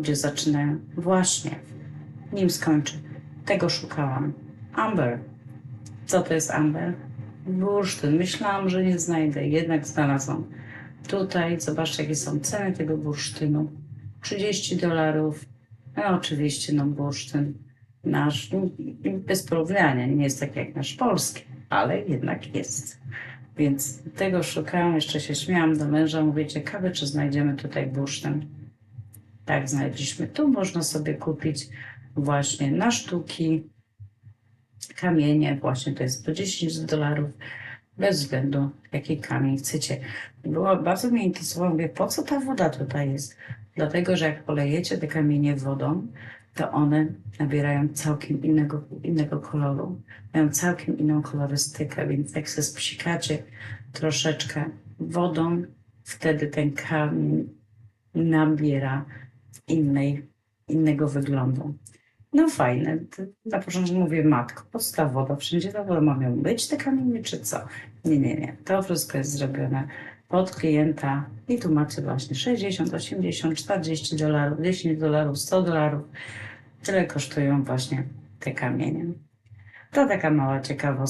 ludzie zaczynają. Właśnie, nim skończę. Tego szukałam. Amber. Co to jest Amber? Bursztyn. Myślałam, że nie znajdę, jednak znalazłam. Tutaj zobaczcie, jakie są ceny tego bursztynu. 30 dolarów. No oczywiście, no bursztyn nasz, bez porównania, nie jest taki jak nasz polski, ale jednak jest. Więc tego szukałam, jeszcze się śmiałam do męża, mówię, ciekawe, czy znajdziemy tutaj bursztyn. Tak, znaleźliśmy. Tu można sobie kupić właśnie na sztuki kamienie, właśnie to jest po 10 dolarów, bez względu jaki kamień chcecie. Było, bardzo mnie interesowało, mówię, po co ta woda tutaj jest? Dlatego, że jak polejecie te kamienie wodą, to one nabierają całkiem innego, innego koloru, mają całkiem inną kolorystykę, więc jak się spsikacie troszeczkę wodą, wtedy ten kamień nabiera innej, innego wyglądu. No fajne. Na początku mówię, matko, podstawowa, wszędzie ta woda mają być te kamienie, czy co? Nie, nie, nie. To wszystko jest zrobione pod klienta i tu macie właśnie 60, 80, 40 dolarów, 10 dolarów, 100 dolarów. Tyle kosztują właśnie te kamienie. To taka mała ciekawostka.